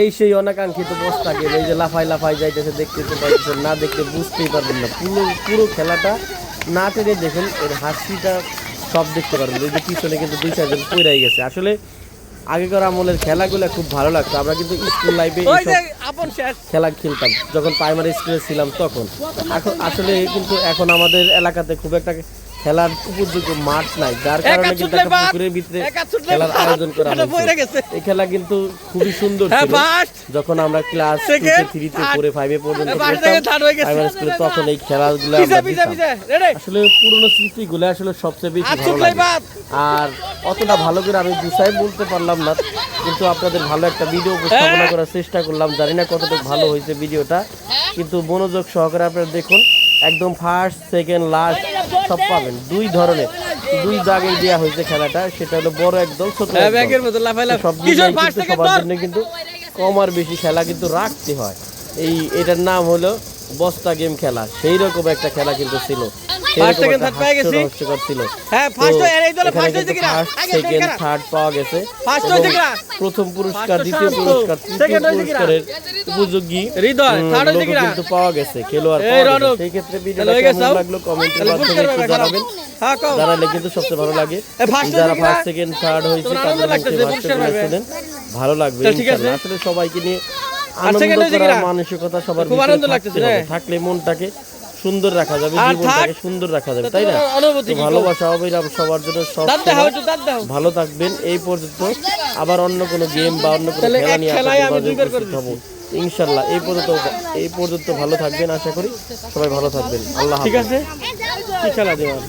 এই সেই অনাকাঙ্ক্ষিত বস্তাকে এই যে লাফাই লাফাই যাইতেছে দেখতে পাইতেছেন না দেখতে বুঝতেই পারবেন না। পুরো পুরো খেলাটা না টেনে দেখুন এর হাসিটা সব দেখতে পারবেন। এই যে পিছনে কিন্তু দুই চারজন পইরাই গেছে। আসলে আগেকার আমলের খেলাগুলো খুব ভালো লাগতো। আমরা কিন্তু স্কুল লাইফে খেলা খেলতাম। যখন প্রাইমারি স্কুলে ছিলাম তখন। এখন আসলে কিন্তু এখন আমাদের এলাকাতে খুব একটা খেলার উপযোগ্য মাঠ নাই যার কারণে কিন্তু পুকুরের ভিতরে খেলার আয়োজন করা হয়েছে। এই খেলা কিন্তু খুবই সুন্দর হ্যাঁ ছিল। যখন আমরা ক্লাস থ্রিতে পড়ে ফাইভে পর্যন্ত। প্রাইমারি স্কুলে তখন এই খেলাগুলো। আসলে পুরনো স্মৃতিগুলো আসলে সবচেয়ে বেশি ভালো লাগে। আর অতটা ভালো করে আমি গুছাই বলতে পারলাম না কিন্তু আপনাদের ভালো একটা ভিডিও উপস্থাপনা হ্যাঁ। করার চেষ্টা করলাম। জানি না কতটুকু ভালো হয়েছে ভিডিওটা কিন্তু মনোযোগ সহকারে আপনারা দেখুন। একদম ফার্স্ট সেকেন্ড লাস্ট সব পাবেন। দুই ধরনের দুই দাগে দেওয়া হয়েছে খেলাটা সেটা হলো বড় একদম ছোট হ্যাঁ সব সবার জন্য কিন্তু কম আর বেশি খেলা কিন্তু রাখতে হয়। এই এটার নাম হলো বস্তা গেম খেলা। সেই রকম একটা খেলা কিন্তু ছিল। First, second, third পেয়ে গেছি। ছিল। হ্যাঁ ফার্স্ট এই দলে ফার্স্ট কিনা? second, সেকেন্ড third পাওয়া গেছে। এবং হয়েছে কিনা? প্রথম পুরস্কার দ্বিতীয় পুরস্কার second হয়েছে কিনা? উপযোগী হৃদয়, third হয়েছে কিনা? কিন্তু পাওয়া গেছে। খেলোয়াড় সেই ক্ষেত্রে কেমন লাগল মাধ্যমে জানাবেন। হ্যাঁ কিন্তু সবচেয়ে ভালো লাগে। যারা ফার্স্ট সেকেন্ড থার্ড হয়েছে তাদের ভালো লাগবে আছে। আসলে সবাইকে নিয়ে আনন্দ করার মানসিকতা সবার। হ্যাঁ। থাকলে মনটাকে সুন্দর রাখা যাবে জীবনটাকে সুন্দর রাখা যাবে তাই না? ভালোবাসা হবে সবার জন্য সব ভালো থাকবেন এই পর্যন্ত আবার অন্য কোনো গেম বা অন্য কোনো খেলা নিয়ে হব। ইনশাল্লাহ এই পর্যন্ত এই পর্যন্ত ভালো থাকবেন আশা করি সবাই ভালো থাকবেন। আল্লাহ ঠিক আছে। কি খেলা দেওয়ার